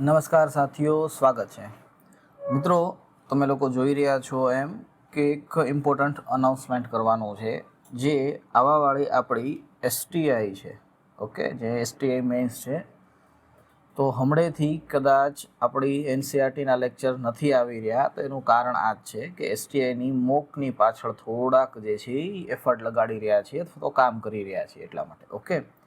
નમસ્કાર સાથીઓ, સ્વાગત છે. મિત્રો, તમે લોકો જોઈ રહ્યા છો એમ કે એક ઇમ્પોર્ટન્ટ અનાઉન્સમેન્ટ કરવાનું છે, જે આવાવાળી આપણી એસટીઆઈ છે. ઓકે, જે એસટીઆઈ મેન્સ છે. તો હમણેથી કદાચ આપણી એનસીઆરટીના લેક્ચર નથી આવી રહ્યા, તો એનું કારણ આ જ છે કે એસટીઆઈની મોકની પાછળ થોડાક જે છે એ એફર્ટ લગાડી રહ્યા છીએ અથવા તો કામ કરી રહ્યા છીએ એટલા માટે. ઓકે?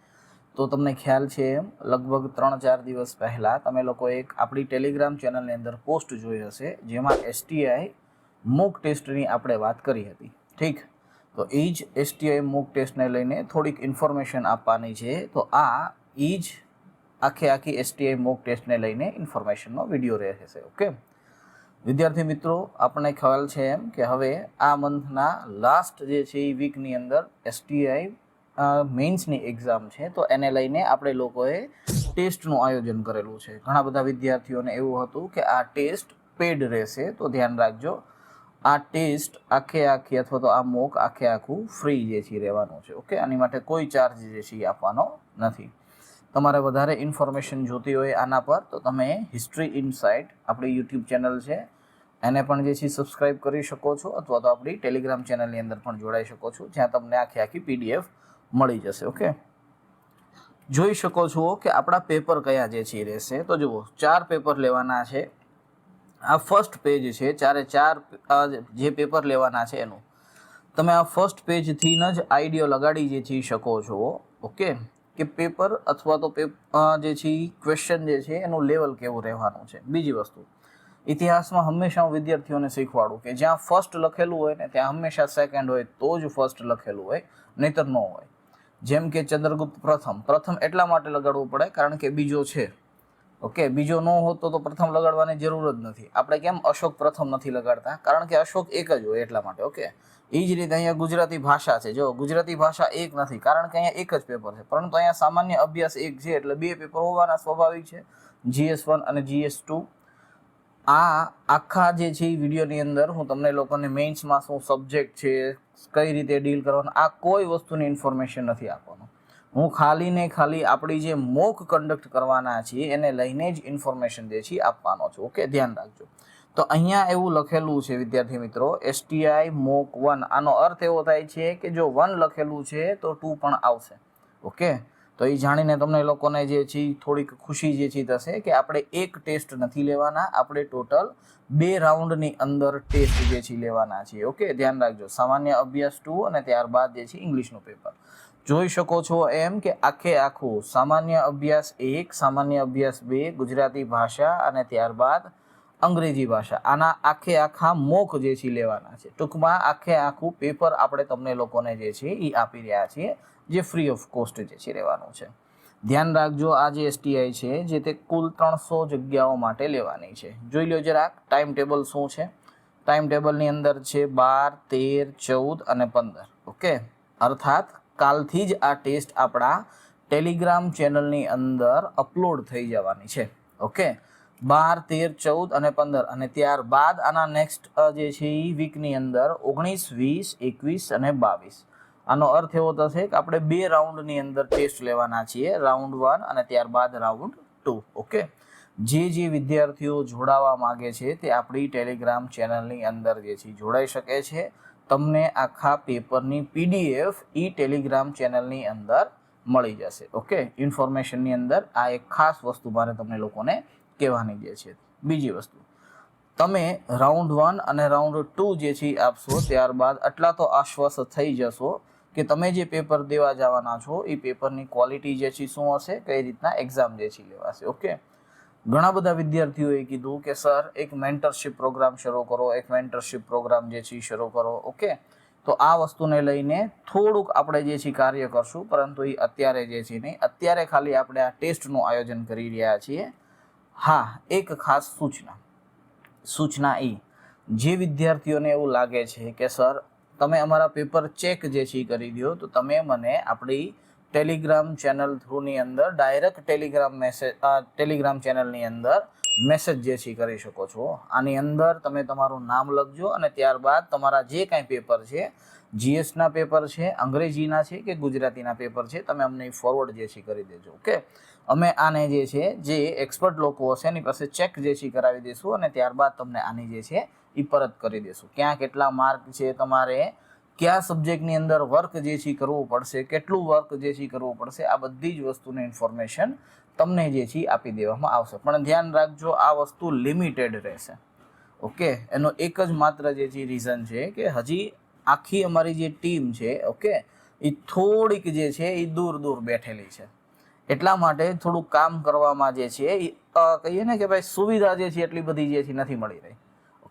તો તમને ખ્યાલ છે એમ, લગભગ ત્રણ ચાર દિવસ પહેલાં તમે લોકો એક આપણી ટેલિગ્રામ ચેનલની અંદર પોસ્ટ જોઈ હશે, જેમાં એસટીઆઈ મૂક ટેસ્ટની આપણે વાત કરી હતી. ઠીક? તો એ જ એસટીઆઈ મૂક ટેસ્ટને લઈને થોડીક ઇન્ફોર્મેશન આપવાની છે. તો આ, એ જ આખે આખી એસટીઆઈ મૂક ટેસ્ટને લઈને ઇન્ફોર્મેશનનો વીડિયો રહેશે ઓકે વિદ્યાર્થી મિત્રો, આપણને ખ્યાલ છે એમ કે હવે આ મંથના લાસ્ટ જે છે એ વીકની અંદર એસટીઆઈ મેઇન્સની એક્ઝામ છે, તો એને લઈને આપણે લોકોએ ટેસ્ટનું આયોજન કરેલું છે. ઘણા બધા વિદ્યાર્થીઓને એવું હતું કે આ ટેસ્ટ પેડ રહેશે, તો ધ્યાન રાખજો. આ ટેસ્ટ આખે આખી અથવા તો આ મોક આખે આખું ફ્રી જે છે રહેવાનું છે, ઓકે? આની માટે કોઈ ચાર્જ જે છે આપવાનો નથી. તમારે વધારે ઇન્ફોર્મેશન જોતી હોય આના પર, તો તમે હિસ્ટ્રી ઇનસાઇટ આપણી યુટ્યુબ ચેનલ છે, એને પણ જે છે સબસ્ક્રાઇબ કરી શકો છો, અથવા તો આપણી ટેલિગ્રામ ચેનલની અંદર પણ જોડાઈ શકો છો, જ્યાં તમને આખી આખી પીડીએફ મળી જશે ઓકે જોઈ શકો છો કે આપણા પેપર કયા જે છે એ રહેશે. તો જુઓ, ચાર પેપર લેવાના છે. આ ફર્સ્ટ પેજ છે, ચારે ચાર જે પેપર લેવાના છે એનું. તમે આ ફર્સ્ટ પેજથી જ આઈડિયો લગાડી જે છે શકો છો ઓકે કે પેપર અથવા તો પેપર જે છે ક્વેશ્ચન જે છે એનું લેવલ કેવું રહેવાનું છે. બીજી વસ્તુ, ઇતિહાસમાં હંમેશા હું વિદ્યાર્થીઓને શીખવાડું કે જ્યાં ફર્સ્ટ લખેલું હોય ને ત્યાં હંમેશા સેકન્ડ હોય તો જ ફર્સ્ટ લખેલું હોય, નહીતર ન હોય. જેમ કે ચંદ્રગુપ્ત પ્રથમ પ્રથમ એટલા માટે લગાડવું પડે કારણ કે બીજો છે. ઓકે, બીજો ન હોતો તો પ્રથમ લગાડવાની જરૂર જ નથી. આપણે કેમ અશોક પ્રથમ નથી લગાડતા? કારણ કે અશોક એક જ હોય એટલા માટે, ઓકે? એ જ રીતે અહીંયા ગુજરાતી ભાષા છે. જો, ગુજરાતી ભાષા એક નથી, કારણ કે અહીંયા એક જ પેપર છે. પરંતુ અહીંયા સામાન્ય અભ્યાસ એક છે, એટલે બે પેપર હોવાના સ્વાભાવિક છે. જીએસ વન અને જીએસ ટુ આ આખા જે છે વિડીયોની અંદર હું તમને લોકોને મેઇન્સમાં શું સબ્જેક્ટ છે કઈ રીતે ડીલ કરવાનું, આ કોઈ વસ્તુની ઇન્ફોર્મેશન નથી આપવાનું. હું ખાલી ને ખાલી આપણી જે મોક કન્ડક્ટ કરવાના છીએ, એને લઈને જ ઇન્ફોર્મેશન જે છે આપવાનો છું. ઓકે ધ્યાન રાખજો. તો અહીંયા એવું લખેલું છે, વિદ્યાર્થી મિત્રો એસટીઆઈ મોક વન આનો અર્થ એવો થાય છે કે જો વન લખેલું છે, તો ટુ પણ આવશે. ઓકે તો એ જાણીને તમને લોકોને જે છે થોડીક ખુશી જે છે થશે કે આપણે એક ટેસ્ટ નથી લેવાના, આપણે ટોટલ બે રાઉન્ડની અંદર ટેસ્ટ જે છે લેવાના છીએ. ઓકે? ધ્યાન રાખજો. સામાન્ય અભ્યાસ ટુ અને ત્યારબાદ જે છે ઇંગ્લિશનું પેપર. જોઈ શકો છો એમ કે આખે આખું સામાન્ય અભ્યાસ એક, સામાન્ય અભ્યાસ બે, ગુજરાતી ભાષા અને ત્યારબાદ અંગ્રેજી ભાષા. આના આખે આખા મોક જે છે લેવાના છે. ટૂંકમાં આખે આખું પેપર આપણે તમને લોકોને જે છે એ આપી રહ્યા છીએ. જે ફ્રી ઓફ કોસ્ટ જે છે રહેવાનું છે. ધ્યાન રાખજો, આ જે એસટીઆઈ છે, જે તે કુલ ત્રણસો જગ્યાઓ માટે લેવાની છે. જોઈ લો જરાક ટાઈમ ટેબલ શું છે? ટાઈમ ટેબલની અંદર છે બાર, તેર, ચૌદ અને પંદર. ઓકે અર્થાત, કાલથી જ આ ટેસ્ટ આપણા ટેલિગ્રામ ચેનલની અંદર અપલોડ થઈ જવાની છે. ઓકે બાર, તેર, ચૌદ અને પંદર. અને ત્યારબાદ આના નેક્સ્ટ જે છે એ વીકની અંદર ઓગણીસ, વીસ, એકવીસ અને બાવીસ. આનો અર્થ એવો થશે કે આપણે બે રાઉન્ડની અંદર ટેસ્ટ લેવાના છીએ, રાઉન્ડ વન અને ત્યારબાદ રાઉન્ડ ટુ, ઓકે? જે જે વિદ્યાર્થીઓ જોડાવા માગે છે તે આપણી ટેલિગ્રામ ચેનલની અંદર જે છે જોડાઈ શકે છે. તમને આખા પેપરની પીડીએફ ઈ ટેલિગ્રામ ચેનલની અંદર મળી જશે, ઓકે? ઇન્ફોર્મેશનની અંદર આ એક ખાસ વસ્તુ મારે તમને લોકોને કહેવાની જે છે. બીજી વસ્તુ, તમે રાઉન્ડ વન અને રાઉન્ડ ટુ જે છે આપશો, ત્યારબાદ આટલા તો આશ્વસ્ત થઈ જશો કે તમે જે પેપર દેવા જવાના છો, એ પેપરની ક્વોલિટી જે છે શું હશે? કઈ રીતના એક્ઝામ જે છે લેવાશે ઓકે ઘણા બધા વિદ્યાર્થીઓએ કીધું કે, સર, એક મેન્ટરશિપ પ્રોગ્રામ શરૂ કરો, એક મેન્ટરશિપ પ્રોગ્રામ જે છે શરૂ કરો ઓકે તો આ વસ્તુને લઈને થોડુંક આપણે જે છે કાર્ય કરશું, પરંતુ એ અત્યારે જે છે નહીં. અત્યારે ખાલી આપણે આ ટેસ્ટનું આયોજન કરી રહ્યા છીએ. હા, એક ખાસ સૂચના. સૂચના એ, જે વિદ્યાર્થીઓને એવું લાગે છે કે, સર તમે અમારા પેપર ચેક જે છે કરી દો, તો તમે મને આપણી ટેલિગ્રામ ચેનલ થ્રુની અંદર ડાયરેક્ટ ટેલિગ્રામ મેસેજ ટેલિગ્રામ ચેનલની અંદર મેસેજ જે છે કરી શકો છો. આની અંદર તમે તમારું નામ લખજો અને ત્યારબાદ તમારા જે કાંઈ પેપર છે, જીએસના પેપર છે, અંગ્રેજીના છે કે ગુજરાતીના પેપર છે, તમે અમને ફોરવર્ડ જે છે કરી દેજો, ઓકે? અમે આને જે છે, જે એક્સપર્ટ લોકો હશે એની પાસે ચેક જે છે કરાવી દઈશું અને ત્યારબાદ તમને આની જે છે એ પરત કરી દેશું. ક્યાં કેટલા માર્ક છે તમારે કયા સબ્જેક્ટની અંદર વર્ક જે છે કરવું પડશે, કેટલું વર્ક જે છે કરવું પડશે, આ બધી જ વસ્તુની ઇન્ફોર્મેશન તમને જે છે આપી દેવામાં આવશે. પણ ધ્યાન રાખજો, આ વસ્તુ લિમિટેડ રહેશે. ઓકે? એનો એક જ માત્ર જે છે રીઝન છે કે હજી આખી અમારી જે ટીમ છે, ઓકે? એ થોડીક જે છે એ દૂર દૂર બેઠેલી છે. એટલા માટે થોડું કામ કરવામાં જે છે એ કહીએ ને કે ભાઈ સુવિધા જે છે એટલી બધી જે છે નથી મળી રહી.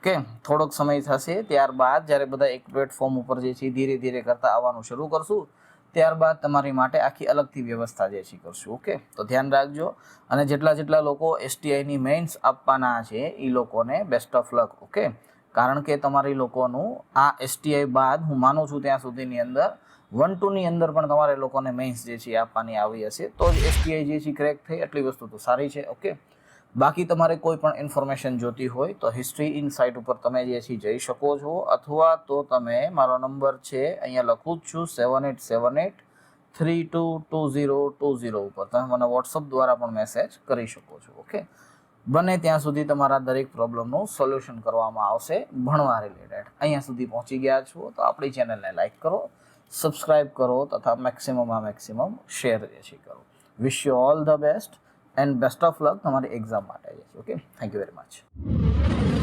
ઓકે, થોડોક સમય થશે ત્યારબાદ જ્યારે બધા એક પ્લેટફોર્મ ઉપર જે છે ધીરે ધીરે કરતા આવવાનું શરૂ કરશું, ત્યારબાદ તમારી માટે આખી અલગથી વ્યવસ્થા જે છે કરશું, ઓકે? તો ધ્યાન રાખજો અને જેટલા જેટલા લોકો એસટીઆઈની મેઇન્સ આપવાના છે એ લોકોને બેસ્ટ ઓફ લક ઓકે? કારણ કે તમારી લોકોનું આ એસટીઆઈ બાદ હું માનું છું ત્યાં સુધીની અંદર વન ટુની અંદર પણ તમારે લોકોને મેઇન્સ જે છે આપવાની આવી હશે, તો જ એસટીઆઈ જે છે ક્રેક થઈ, એટલી વસ્તુ તો સારી છે, ઓકે? બાકી તમારે કોઈ પણ ઇન્ફોર્મેશન જોતી હોય તો હિસ્ટ્રી ઇન સાઇટ ઉપર તમે જે છે જઈ શકો છો, અથવા તો તમે મારો નંબર છે, અહીંયા લખું જ છું seven eight seven eight three two two zero two zero ઉપર. તમે મને વોટ્સઅપ દ્વારા પણ મેસેજ કરી શકો છો ઓકે બને ત્યાં સુધી તમારા દરેક પ્રોબ્લેમનું સોલ્યુશન કરવામાં આવશે, ભણવા રિલેટેડ અહીંયા સુધી પહોંચી ગયા છો, તો આપણી ચેનલને લાઇક કરો સબસ્ક્રાઇબ કરો, તથા મેક્સિમમમાં મેક્સિમમ શેર જે છે કરો. Wish you all the best and best of luck તમારી એક્ઝામ માટે જે છે okay thank you very much